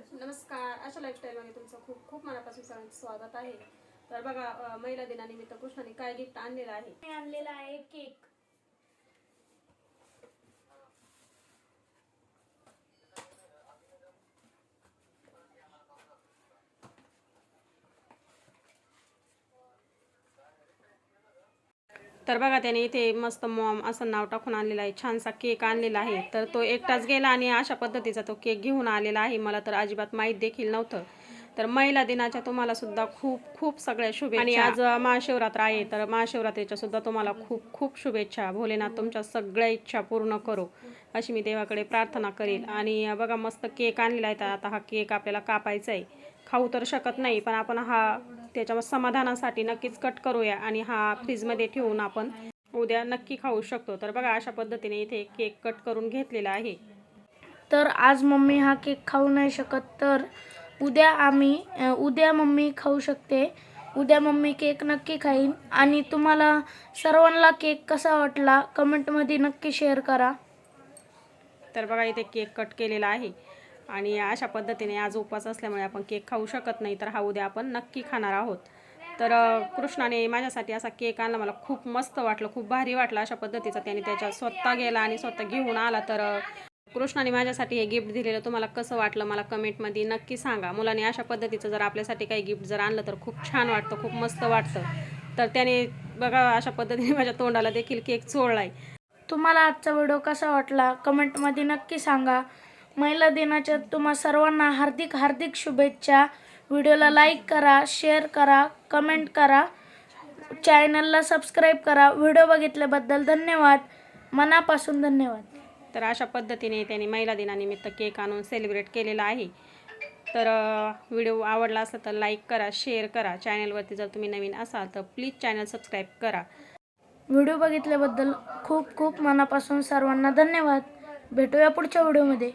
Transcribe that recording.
नमस्कार अशा लाईफस्टाईलमध्ये तुमचं खूप खूप मनापासून सर्वांचं स्वागत आहे. तर बघा महिला दिनानिमित्त कृष्णाने काय गिफ्ट आणलेलं आहे? आणलेला आहे केक तर बघा त्याने इथे मस्त मॉम असं नाव टाकून आणलेलं आहे. छानसा केक आणलेला आहे. तर तो एकटाच गेला आणि अशा पद्धतीचा तो केक घेऊन आलेला आहे. मला तर अजिबात माहीत देखील नव्हतं. तर महिला दिनाच्या तुम्हाला सुद्धा खूप खूप सगळ्या शुभेच्छा. आणि आज महाशिवरात्र आहे. तर महाशिवरात्रीच्या सुद्धा तुम्हाला खूप खूप शुभेच्छा. भोलेनाथ तुमच्या सगळ्या इच्छा पूर्ण करो अशी मी देवाकडे प्रार्थना करेल. आणि बघा मस्त केक आणलेला आहे. तर आता हा केक आपल्याला कापायचा आहे खाऊ तर शकत नाही पण आपण हा त्याच्या समाधानासाठी नक्कीच कट करूया आणि हा फ्रीजमध्ये ठेवून आपण उद्या नक्की खाऊ शकतो. तर बघा अशा पद्धतीने इथे केक कट करून घेतलेला आहे. तर आज मम्मी हा केक खाऊ नाही शकत तर उद्या आम्ही उद्या मम्मी खाऊ शकते. उद्या मम्मी केक नक्की खाईन. आणि तुम्हाला सर्वांना केक कसा वाटला कमेंटमध्ये नक्की शेअर करा. तर बघा इथे केक कट केलेला आहे. आणि अशा पद्धतीने आज उपवास असल्यामुळे आपण केक खाऊ शकत नाही तर हा उद्या आपण नक्की खाणार आहोत. तर कृष्णाने माझ्यासाठी असा केक आणला मला खूप मस्त वाटलं खूप भारी वाटलं अशा पद्धतीचा त्याने त्याच्या स्वतः गेला आणि स्वतः घेऊन आला. तर कृष्णाने माझ्यासाठी हे गिफ्ट दिलेलं तुम्हाला कसं वाटलं मला कमेंटमध्ये नक्की सांगा. मुलाने अशा पद्धतीचं जर आपल्यासाठी काही गिफ्ट जर आणलं तर खूप छान वाटतं खूप मस्त वाटतं. तर त्याने बघा अशा पद्धतीने माझ्या तोंडाला देखील केक चोळला आहे तुम्हाला आजचा व्हिडिओ कसा वाटला? कमेंटमध्ये नक्की सांगा. महिला दिनाच्या तुम्हा सर्वांना हार्दिक हार्दिक शुभेच्छा. व्हिडिओला लाईक करा शेअर करा कमेंट करा. चॅनलला सबस्क्राईब करा. व्हिडिओ बघितल्याबद्दल धन्यवाद. मनापासून धन्यवाद. तर अशा पद्धतीने त्यांनी महिला दिनानिमित्त केक आणून सेलिब्रेट केलेला आहे. तर व्हिडिओ आवडला असेल तर लाईक करा शेअर करा. चॅनलवरती जर तुम्ही नवीन असाल तर प्लीज चॅनल सबस्क्राईब करा. व्हिडिओ बघितल्याबद्दल खूप खूप मनापासून सर्वांना धन्यवाद. भेटूया पुढच्या व्हिडिओमध्ये